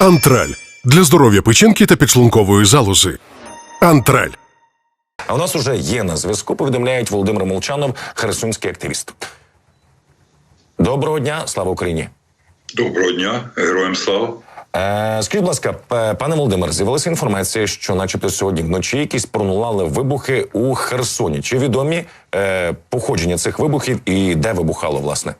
Антраль для здоров'я печінки та підшлункової залози. Антраль. А у нас уже є на зв'язку. Повідомляють Володимир Молчанов, херсонський активіст. Доброго дня, слава Україні. Доброго дня, героям слава. Е, скажіть, будь ласка, пане Володимир, з'явилася інформація, що, начебто, сьогодні вночі якісь пролунали вибухи у Херсоні. Чи відомі е, походження цих вибухів і де вибухало, власне?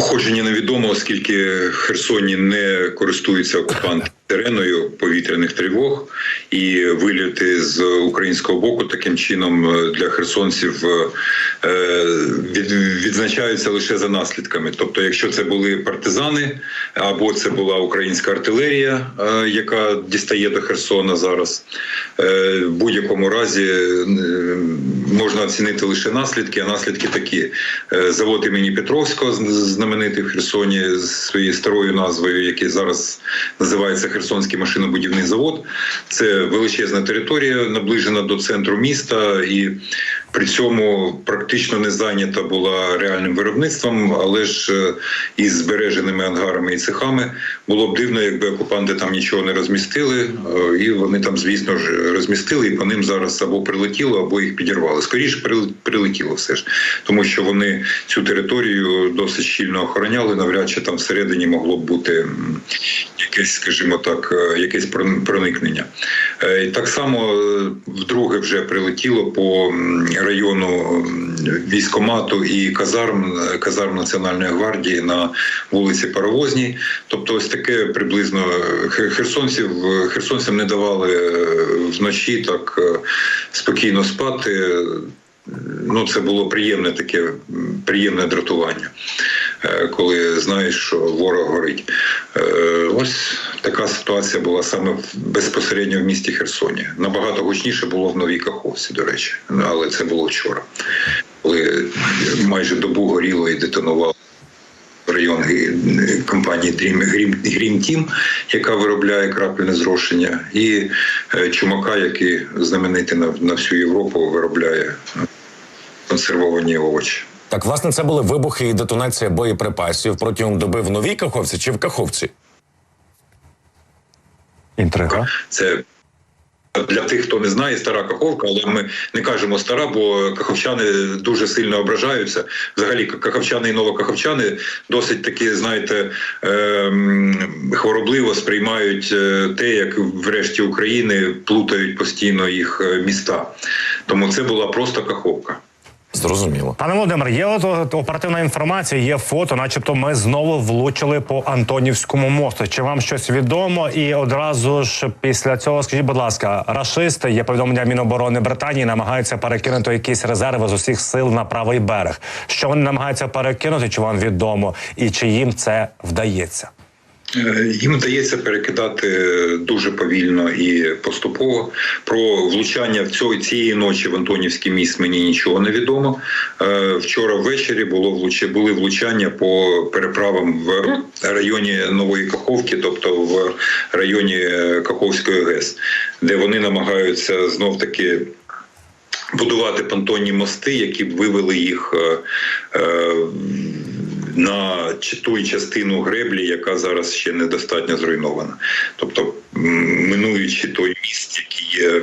Походження невідомо, оскільки Херсоні не користуються окупанти тереною повітряних тривог, і вильоти з українського боку таким чином е, для херсонців е, відзначаються лише за наслідками. Тобто, якщо це були партизани або це була українська артилерія, е, яка дістає до Херсона зараз, е, в будь-якому разі е, можна оцінити лише наслідки, а наслідки такі: Е, завод імені Петровського, знаменитий в Херсоні з своєю старою назвою, який зараз називається Херсонський машинобудівний завод. Це величезна територія, наближена до центру міста, і при цьому практично не зайнята була реальним виробництвом, але ж е, із збереженими ангарами і цехами було б дивно, якби окупанти там нічого не розмістили, е, і вони там, звісно ж, розмістили, і по ним зараз або прилетіло, або їх підірвали. Скоріше прил- прилетіло все ж, тому що вони цю територію досить щільно охороняли. Навряд чи там всередині могло б бути якесь, скажімо так, е, якесь прон- проникнення. Так само вдруге вже прилетіло по району військомату і казарм казарм Національної гвардії на вулиці Паровозній. Тобто, ось таке приблизно е, херсонців е, херсонцям не давали е, вночі так спокійно спати. Ну, це було приємне таке приємне дратування, е, коли знаєш, що ворог горить. Е, Ось така ситуація була саме безпосередньо в місті Херсоні. Набагато гучніше було в Новій Каховці, до речі, але це було вчора, коли майже добу горіло і детонувало. Район компанії Dream, Team, яка виробляє крапельне зрошення, і е, Чумака, який знаменитий на, всю Європу, виробляє консервовані овочі. Так, власне, це були вибухи і детонація боєприпасів протягом доби в Новій Каховці чи в Каховці? Інтрига. Це для тих, хто не знає, стара каховка, але ми не кажемо стара, бо каховчани дуже сильно ображаються. Взагалі, каховчани і новокаховчани досить таки, знаєте, ем, хворобливо сприймають е, те, як врешті України плутають постійно їх е, міста. Тому це була просто каховка. Зрозуміло. Пане Володимир, є от, оперативна інформація, є фото, начебто ми знову влучили по Антонівському мосту. Чи вам щось відомо? І одразу ж після цього, скажіть, будь ласка, рашисти є повідомлення Міноборони Британії, намагаються перекинути якісь резерви з усіх сил на правий берег. Що вони намагаються перекинути? Чи вам відомо, і чи їм це вдається? Е, Їм вдається перекидати дуже повільно і поступово. Про влучання в цієї ночі в Антонівський міст мені нічого не відомо. Е, Вчора ввечері було були влучання по переправам в районі Нової Каховки, тобто в районі е, Каховської ГЕС, де вони намагаються знов таки. Будувати понтонні мости, які б вивели їх на ту частину греблі, яка зараз ще недостатньо зруйнована. Тобто, минуючи той міст, який є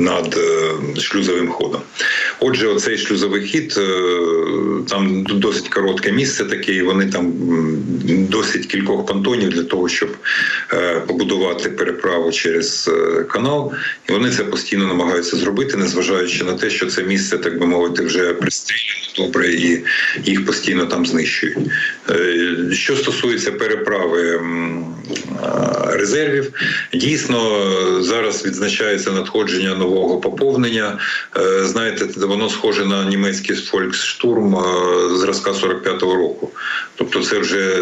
над е, шлюзовим ходом. Отже, оцей шлюзовий хід е, там досить коротке місце таке, і вони там досить кількох понтонів для того, щоб е, побудувати переправу через канал. І вони це постійно намагаються зробити, незважаючи на те, що це місце, так би мовити, вже пристріляно добре, і їх постійно там знищують. Е, Що стосується переправи е, резервів, дійсно е, зараз відзначається надходження нового поповнення. Знаєте, воно схоже на німецький фольксштурм зразка 45-го року. Тобто, це вже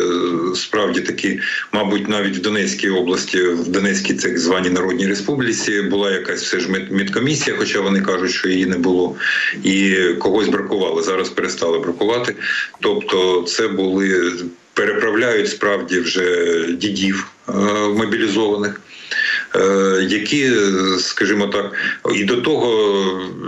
справді таки, мабуть, навіть в Донецькій області, в Донецькій так званій Народній Республіці була якась все ж медкомісія, хоча вони кажуть, що її не було, і когось бракувало. Зараз перестали бракувати. Тобто, це були переправляють справді вже дідів е, мобілізованих. Е, Які, скажімо так, і до того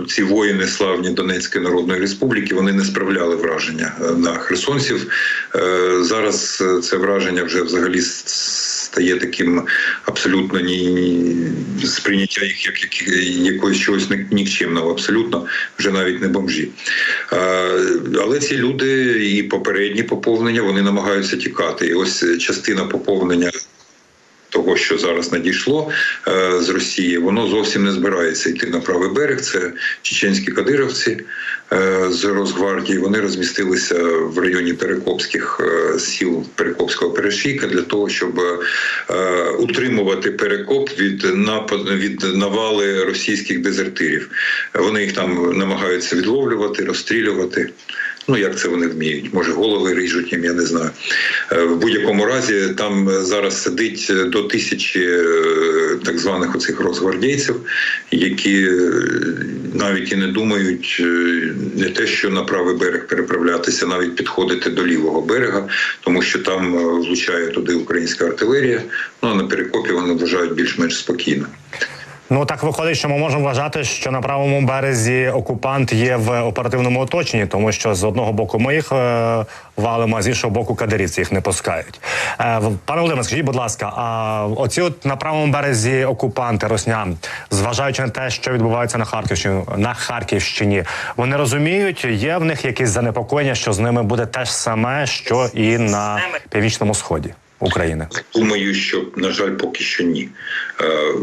ці воїни славні Донецької Народної Республіки вони не справляли враження е, на херсонців. Е, Зараз це враження вже взагалі стає таким абсолютно ні, сприйняття їх як, як якогось чогось нікчемного, абсолютно вже навіть не бомжі. Але ці люди і попередні поповнення вони намагаються тікати. І ось частина поповнення того, що зараз надійшло е, з Росії, воно зовсім не збирається йти на правий берег. Це чеченські кадировці е, з Росгвардії. Вони розмістилися в районі Перекопських е, сіл Перекопського перешийка для того, щоб утримувати перекоп від напад від навали російських дезертирів. Вони їх там намагаються відловлювати, розстрілювати. Ну, як це вони вміють? Може, голови ріжуть їм, я не знаю. Е, В будь-якому разі там е, зараз сидить до тисячі е, так званих оцих розгвардійців, які е, навіть і не думають е, не те, що на правий берег переправлятися, навіть підходити до лівого берега, тому що там е, влучає туди українська артилерія. Ну а на перекопі вони вважають більш-менш спокійно. Ну так виходить, що ми можемо вважати, що на правому березі окупант є в оперативному оточенні, тому що з одного боку ми їх е, валимо, а з іншого боку кадирівці їх не пускають. Е, пане Володимире, скажіть, будь ласка, а оці от на правому березі окупанти роснян, зважаючи на те, що відбувається на Харківщині, на Харківщині, вони розуміють, є в них якісь занепокоєння, що з ними буде те ж саме, що і на північному сході України. Думаю, що на жаль, поки що ні. Е,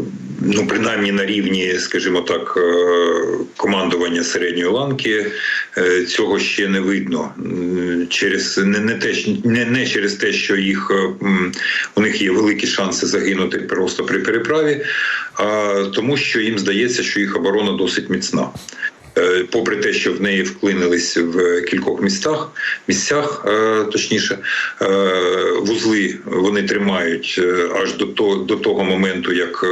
Ну, принаймні на рівні, скажімо так, е, командування середньої ланки е, цього ще не видно. Через не, не те, не, не через те, що їх у них є великі шанси загинути просто при переправі, а тому, що їм здається, що їх оборона досить міцна. Е, попри те, що в неї вклинились в кількох містах, місцях, е, точніше, е, вузли вони тримають аж до того, моменту, як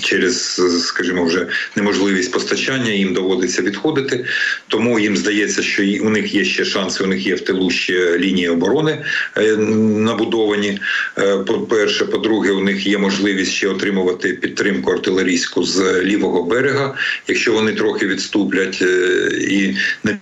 через, скажімо, вже неможливість постачання їм доводиться відходити. Тому їм здається, що у них є ще шанси, у них є в тилу ще лінії оборони е, набудовані. Е, По-перше, по-друге, у них є можливість ще отримувати підтримку артилерійську з лівого берега, якщо вони трохи відступлять е, і не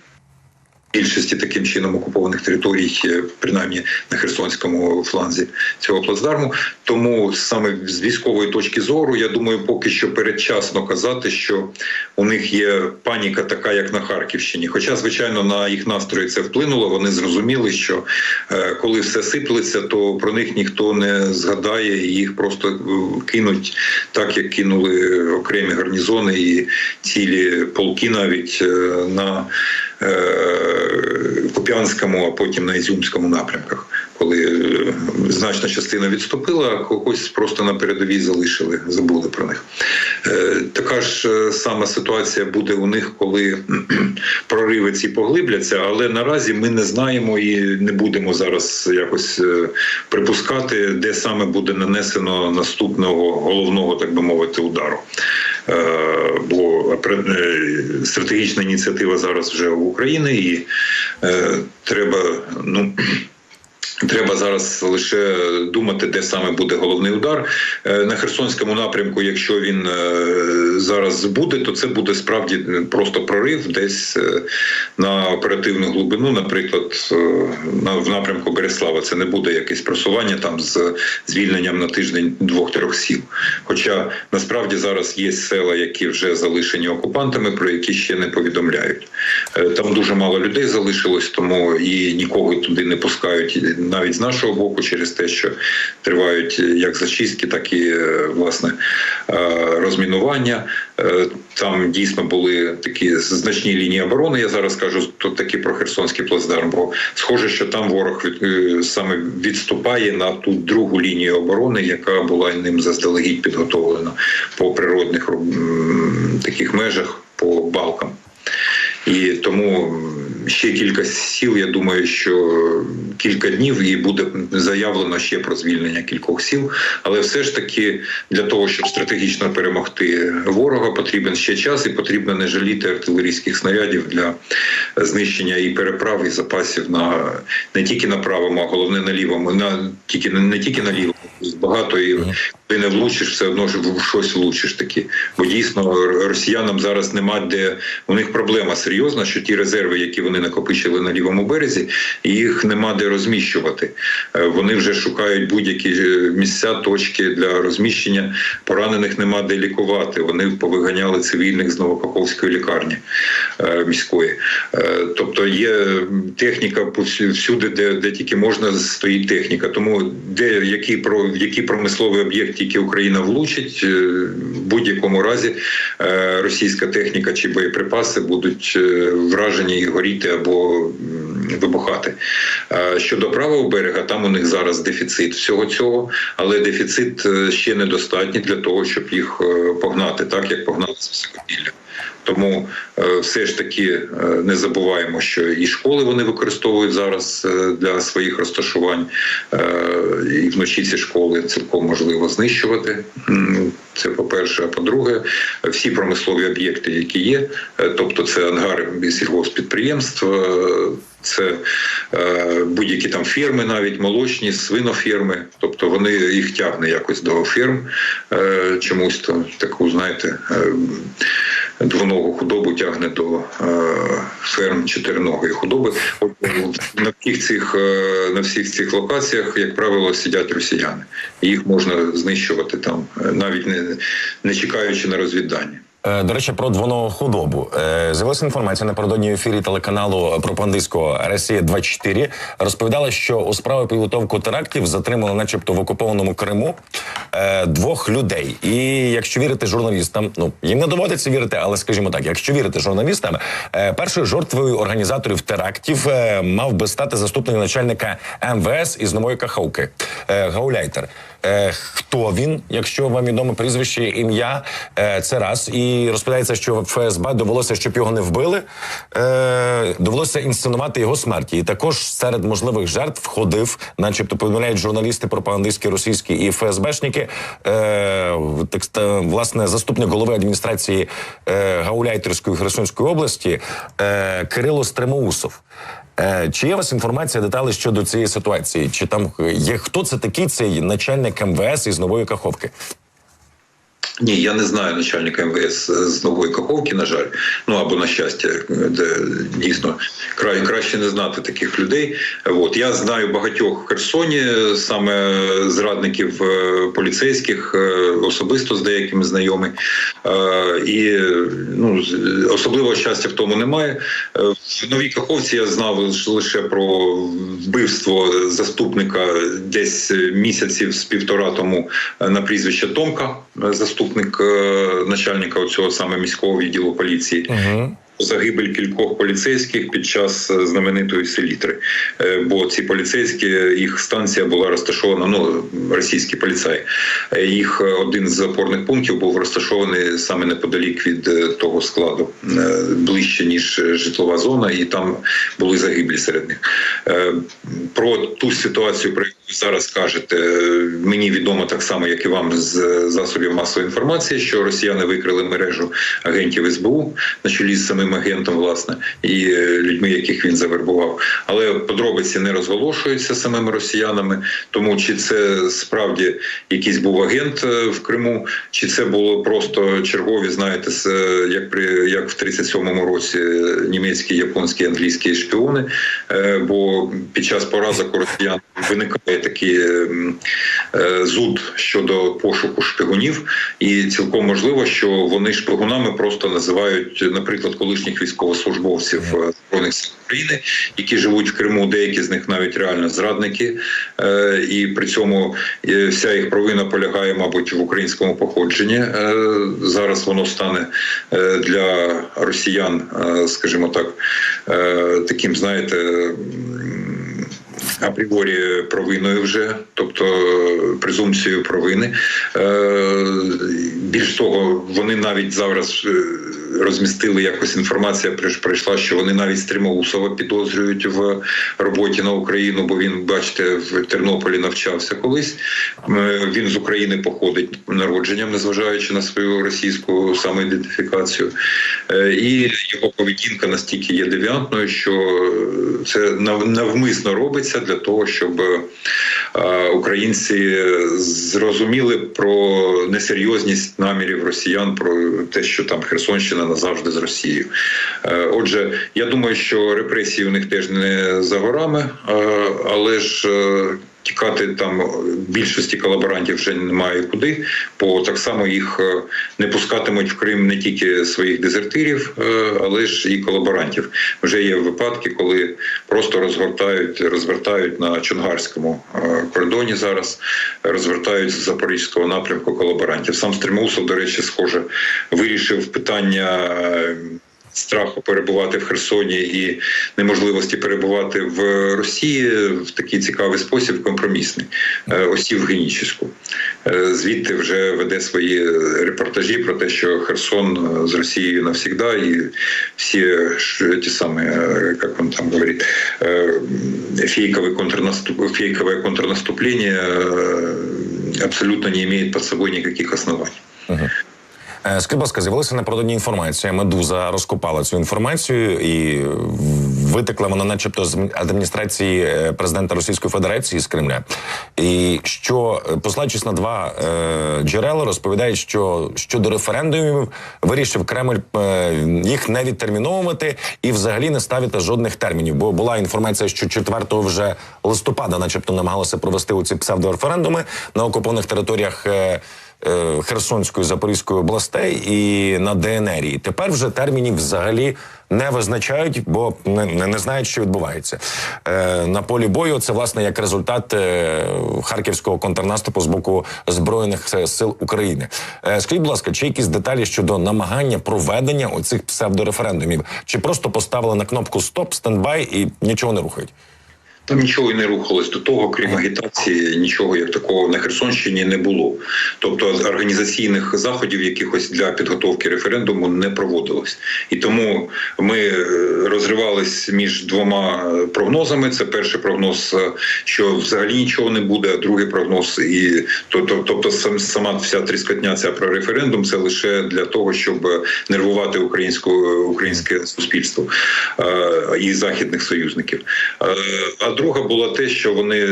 більшості таким чином окупованих територій, е, принаймні на Херсонському фланзі цього плацдарму. Тому саме з військової точки зору, я думаю, поки що передчасно казати, що у них є паніка, така як на Харківщині. Хоча, звичайно, на їх настрої це вплинуло. Вони зрозуміли, що е, коли все сиплеться, то про них ніхто не згадає і їх просто е, кинуть так, як кинули окремі гарнізони і цілі полки навіть на Куп'янському, а потім на Ізюмському напрямках, коли е, значна частина відступила, а когось просто на передовій залишили, забули про них. Е, Така ж е, сама ситуація буде у них, коли прориви ці поглибляться, але наразі ми не знаємо і не будемо зараз якось е, припускати, де саме буде нанесено наступного головного, так би мовити, удару. Е, пре- е, стратегічна ініціатива зараз вже в Україні, і е, треба ну. Треба зараз лише думати, де саме буде головний удар Е, на Херсонському напрямку. Якщо він е, зараз буде, то це буде справді просто прорив десь е, на оперативну глибину, наприклад, на в напрямку Береслава. Це не буде якесь просування там з звільненням на тиждень двох-трьох сіл. Хоча насправді зараз є села, які вже залишені окупантами, про які ще не повідомляють. Там дуже мало людей залишилось, тому і нікого туди не пускають навіть з нашого боку, через те, що тривають як зачистки, так і е, власне е, розмінування. Е, Там дійсно були такі значні лінії оборони. Я зараз кажу тут таки про Херсонський плацдарм, бо схоже, що там ворог від, е, саме відступає на ту другу лінію оборони, яка була ним заздалегідь підготовлена по природних таких межах по балкам. І тому ще кілька сіл. Я думаю, що кілька днів і буде заявлено ще про звільнення кількох сіл. Але все ж таки для того, щоб стратегічно перемогти ворога, потрібен ще час, і потрібно не жаліти артилерійських снарядів для знищення і переправ і запасів на не тільки на правому, а головне на лівому, на тільки не тільки на лівому. Багато і ти не влучиш, все одно ж щось влучиш таки. Бо дійсно росіянам зараз нема де у них проблема серйозна, що ті резерви, які вони накопичили на лівому березі, їх нема де розміщувати. Е, Вони вже шукають будь-які е, місця, точки для розміщення. Поранених нема де лікувати. Вони повиганяли цивільних з Новокаховської лікарні е, міської. Е, Тобто є техніка всюди, де, де тільки можна, стоїть техніка. Тому де які які промисловий об'єкт тільки Україна влучить, е, в будь-якому разі е, російська техніка чи боєприпаси будуть е, вражені і горіти або вибухати. Щодо правого берега, там у них зараз дефіцит всього цього, але дефіцит е, ще недостатній для того, щоб їх е, погнати, так як погнали з високопілля. Тому е, все ж таки не забуваємо, що і школи вони використовують зараз для своїх розташувань, і вночі ці школи цілком можливо знищувати. Це по-перше. А по-друге, всі промислові об'єкти, які є, тобто це ангари сільгоспідприємств, це е, будь-які там фірми, навіть молочні, свинофірми, тобто вони їх тягне якось до фірм е, чомусь то таку, знаєте. Е, Двоногу худобу тягне до е, ферм чотириногої худоби. От, на всіх цих е, на всіх цих локаціях, як правило, сидять росіяни. Їх можна знищувати там, е, навіть не, не чекаючи на розвіддання. Е, До речі, про двонову худобу Е, з'явилася інформація напередодні в ефірі телеканалу пропагандистського Росія 24 Розповідала, що у справі підготовку терактів затримали, начебто, в окупованому Криму е, двох людей. І якщо вірити журналістам, ну їм не доводиться вірити, але скажімо так, якщо вірити журналістам, першою жертвою організаторів терактів мав би стати заступник начальника МВС із нової Каховки е, Гауляйтер. Е, хто він, якщо вам відомо прізвище, ім'я, е, це раз. І розповідається, що ФСБ довелося, щоб його не вбили, е, довелося інсценувати його смерті. І також серед можливих жертв входив, начебто повідомляють журналісти, пропагандистські російські і ФСБшники. Так, власне, заступник голови адміністрації Гауляйтерської Херсонської області Кирило Стремоусов. Е, Чи є у вас інформація деталі щодо цієї ситуації? Чи там є хто це такий цей начальник МВС із нової Каховки? Ні, я не знаю начальника МВС з нової Каховки, на жаль. Ну або на щастя, де дійсно край краще не знати таких людей. От я знаю багатьох в Херсоні, саме зрадників е, поліцейських, е, особисто з деякими знайомий. Е, І ну особливого щастя в тому немає. В новій Каховці я знав лише про вбивство заступника десь місяців з півтора тому на прізвище Томка, заступник е, начальника цього саме міського відділу поліції. Угу. Загибель кількох поліцейських під час е, знаменитої селітри, Е, бо ці поліцейські їх станція була розташована. Ну російські поліцаї. Е, Їх е, один з опорних пунктів був розташований саме неподалік від е, того складу, е, ближче ніж е, житлова зона, і там були загиблі серед них. Е, Про ту ситуацію, про яку зараз кажете, е, мені відомо так само, як і вам з засобів масової інформації, що росіяни викрили мережу агентів СБУ на чолі з самим агентом, власне, і е, людьми, яких він завербував. Але подробиці не розголошуються самими росіянами. Тому чи це справді якийсь був агент е, в Криму, чи це було просто чергові, знаєте, як при як в 37-му році німецькі, японські, англійські шпіони. Бо під час поразок у росіян виникає такий ем, е, зуд щодо пошуку шпигунів, і цілком можливо, що вони шпигунами просто називають, наприклад, колишніх військовослужбовців е, збройних сил України, які живуть в Криму. Деякі з них навіть реально зрадники, Е, і при цьому вся їх провина полягає, мабуть, в українському походженні. Зараз воно стане для росіян, скажімо так, таким, знаєте. Апріорі провиною вже, тобто е, презумпцією провини. Е, Більш того, вони навіть зараз е, розмістили якось інформація. прийшла, що вони навіть Стрімоусова підозрюють в роботі на Україну, бо він, бачите, в Тернополі навчався колись. Е, Він з України походить народженням, незважаючи на свою російську самоідентифікацію. Е, І його поведінка настільки є девіантною, що це навмисно робиться для того, щоб е, українці зрозуміли про несерйозність намірів росіян, про те, що там Херсонщина назавжди з Росією. Е, Отже, я думаю, що репресії у них теж не за горами, е, але ж. Е, Тікати там більшості колаборантів вже немає куди, бо так само їх е, не пускатимуть в Крим не тільки своїх дезертирів, е, але ж і колаборантів. Вже є випадки, коли просто розгортають, розвертають на Чонгарському е, кордоні зараз, розвертають з запорізького напрямку колаборантів. Сам Стримусов, до речі, схоже, вирішив питання. Страху перебувати в Херсоні і неможливості перебувати в Росії в такий цікавий спосіб, компромісний. Е, Осів Генічеську. Е, Звідти вже веде свої репортажі про те, що Херсон е, з Росією навсігда, і всі ті самі, як він там говорить, фейкове контрнаступ, фейкове контрнаступлення абсолютно не имеет под собой никаких оснований. Е, Скажіть, будь ласка, з'явилася напередодні інформація. Медуза розкопала цю інформацію і витекла вона, начебто, з адміністрації е, президента Російської Федерації з Кремля. І що, е, послаючись на два е, джерела, розповідають, що щодо референдумів вирішив Кремль е, їх не відтерміновувати і взагалі не ставити жодних термінів. Бо була інформація, що 4 вже листопада, начебто, намагалися провести оці псевдореферендуми на окупованих територіях. Е, е, Херсонської Запорізької областей і на ДНР. Тепер вже термінів взагалі не визначають, бо не, не, не знають, що відбувається е, на полі бою. Це власне як результат е, харківського контрнаступу з боку збройних Е, сил України. Е, скажіть, будь ласка, чи якісь деталі щодо намагання проведення оцих псевдореферендумів, чи просто поставили на кнопку стоп, стендбай і нічого не рухають? Там нічого і не рухалось до того, крім агітації, нічого як такого на Херсонщині не було. Тобто організаційних заходів якихось для підготовки референдуму не проводилось. І тому ми е, розривались між двома прогнозами. Це перший прогноз, е, що взагалі нічого не буде, а другий прогноз, і то- то- тобто сам- сама вся тріскотня ця про референдум це лише для того, щоб нервувати українську українське суспільство е, і західних союзників. Е, А друга була те, що вони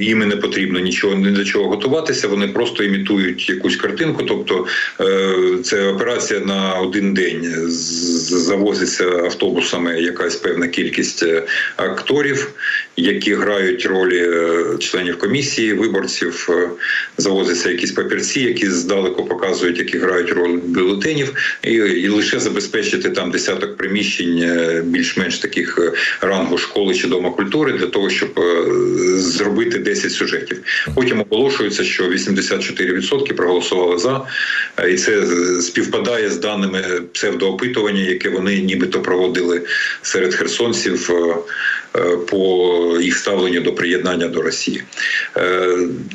їм не потрібно нічого ні до чого готуватися. Вони просто імітують якусь картинку. Тобто е, це операція на один день. Завозиться автобусами якась певна кількість е, акторів, які грають ролі е, членів комісії, виборців. Завозяться якісь папірці, які здалеку показують, які грають роль бюлетенів, і, і лише забезпечити там десяток приміщень більш-менш таких рангу школи чи дома культури для того, щоб зробити 10 сюжетів. Потім оголошується, що 84% проголосували за, е, і це співпадає з даними псевдоопитування, яке вони нібито проводили серед херсонців. е, е, По їх ставленню до приєднання до Росії,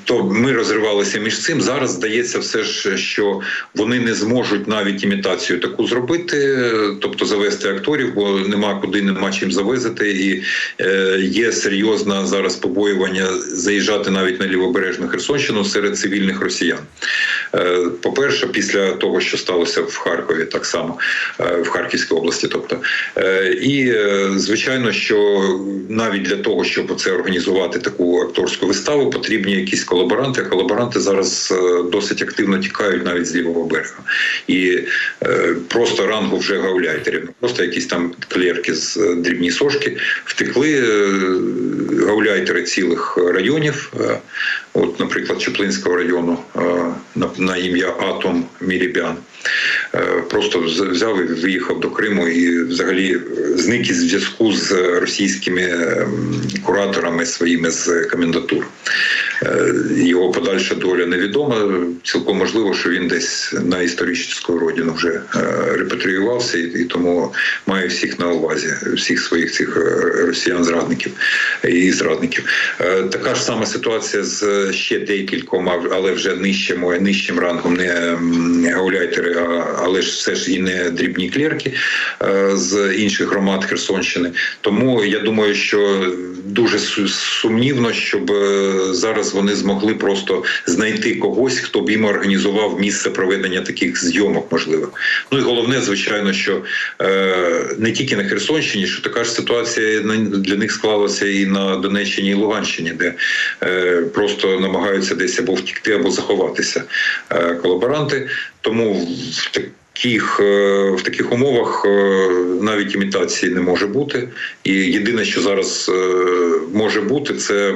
то ми розривалися між цим. Зараз здається, все ж, що вони не зможуть навіть імітацію таку зробити, тобто завести акторів, бо нема куди, нема чим завезти, і є серйозне зараз побоювання заїжджати навіть на лівобережну Херсонщину серед цивільних росіян. Е, По-перше, після того, що сталося в Харкові, так само е, в Харківській області, тобто Е, і звичайно, що навіть для того, щоб це організувати таку акторську виставу, потрібні якісь колаборанти. Колаборанти зараз досить активно тікають навіть з лівого берега, і просто рангу вже гауляйтерів, просто якісь там клерки з дрібні сошки втекли гауляйтери цілих районів. Е, От, наприклад, Чеплинського району е, на ім'я Атом Мірібян. Е, Просто взяв і виїхав до Криму і взагалі зник із зв'язку з російськими ем, кураторами своїми з комендатур. Е, Його подальша доля невідома. Цілком можливо, що він десь на історичну родину вже е, репатріювався, і, тому має всіх на увазі, всіх своїх цих росіян-зрадників і зрадників. Така ж сама ситуація з ще декількома, але вже нижчим, нижчим рангом, не гауляйтери, але ж все ж і не дрібні клерки е, з інших громад Херсонщини. Тому я думаю, що дуже сумнівно, щоб е, зараз вони змогли просто знайти когось, хто б їм організував місце проведення таких зйомок, можливо. Ну і головне, звичайно, що е, не тільки на Херсонщині, що така ж ситуація для них склалася і на Донеччині і Луганщині, де просто намагаються десь або втікти, або заховатися колаборанти. Тому в таких, е, в таких умовах е, навіть імітації не може бути. І єдине, що зараз е, може бути, це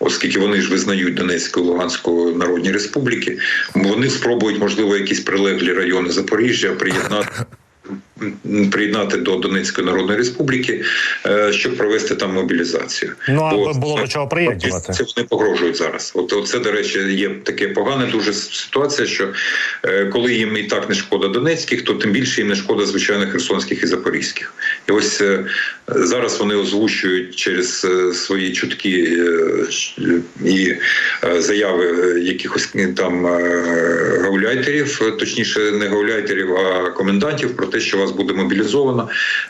оскільки вони ж визнають Донецьку і Луганську народні республіки, вони спробують, можливо, якісь прилеглі райони Запоріжжя приєднати. Приєднати до Донецької Народної Республіки, е, щоб провести там мобілізацію. Ну, Бо було до чого приєднувати. Це вони погрожують зараз. От, це, до речі, є таке погане дуже ситуація, що е, коли їм і так не шкода донецьких, то тим більше їм не шкода звичайно херсонських і запорізьких. І ось е, зараз вони озвучують через свої чутки і заяви якихось там гауляйтерів, точніше, не гауляйтерів, а комендантів про те, що вас буде мобілізовано.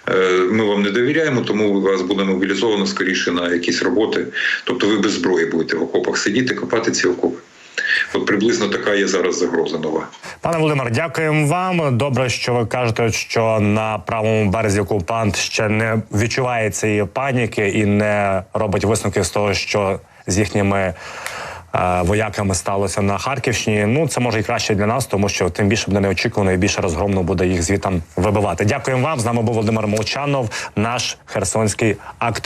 Е, Ми вам не довіряємо, тому вас буде мобілізовано скоріше на якісь роботи. Тобто ви без зброї будете в окопах сидіти, копати ці окопи. От приблизно така є зараз загроза нова. Пане Володимир, дякуємо вам. Добре, що ви кажете, що на правому березі окупант ще не відчуває цієї паніки і не робить висновки з того, що з їхніми. Е, Вояками сталося на Харківщині. Ну це може і краще для нас, тому що тим більше буде неочікувано і більше розгромно буде їх звітам вибивати. Дякуємо вам. З нами був Володимир Молчанов, наш херсонський активіст.